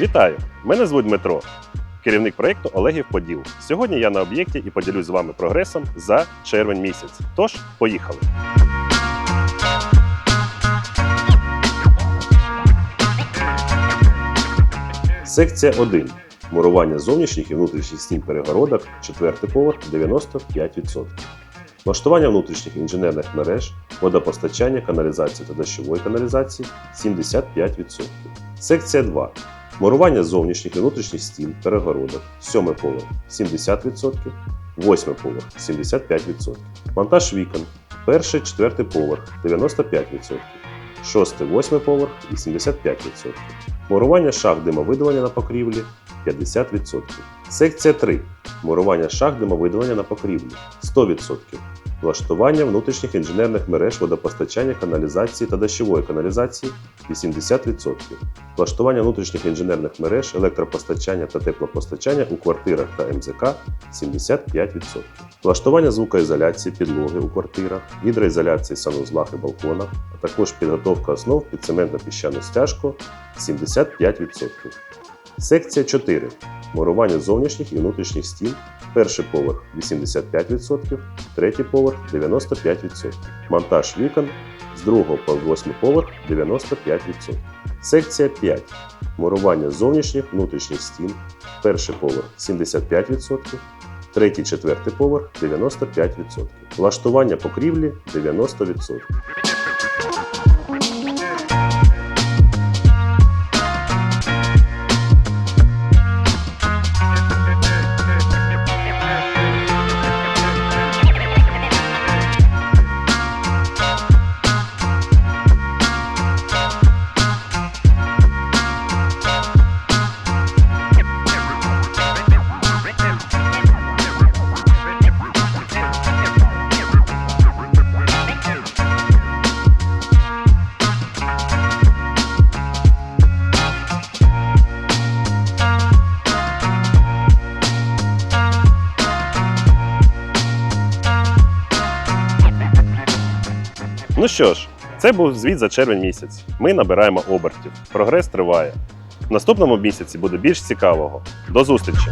Вітаю! Мене звуть Дмитро, керівник проєкту Олегів Поділ. Сьогодні я на об'єкті і поділюсь з вами прогресом за червень місяць. Тож, поїхали! Секція 1. Мурування зовнішніх і внутрішніх стін перегородок, четвертий поверх 95%. Влаштування внутрішніх інженерних мереж, водопостачання, каналізації та дощової каналізації 75%. Секція 2. Мурування зовнішніх і внутрішніх стін, перегородок, 7 поверх 70%, 8 поверх 75%. Монтаж вікон, перший, четвертий поверх 95%, 6, 8 поверх 85%. Мурування шах димовидалення на покрівлі 50%. Секція 3. Мурування шах димовидалення на покрівлі 100%. Влаштування внутрішніх інженерних мереж водопостачання, каналізації та дощової каналізації 80%. Влаштування внутрішніх інженерних мереж електропостачання та теплопостачання у квартирах та МЗК 75%. Влаштування звукоізоляції підлоги у квартирах, гідроізоляції санузлах і балконах, а також підготовка основ під цементно-піщану стяжку 75%. Секція 4. Мурування зовнішніх і внутрішніх стін. Перший поверх 85%, третій поверх 95%. Монтаж вікон з 2 по 8 поверх 95%. Секція 5. Мурування зовнішніх внутрішніх стін. Перший поверх 75%, третій, четвертий поверх 95%. Влаштування покрівлі 90%. Ну що ж, це був звіт за червень місяць. Ми набираємо обертів. Прогрес триває. В наступному місяці буде більш цікавого. До зустрічі!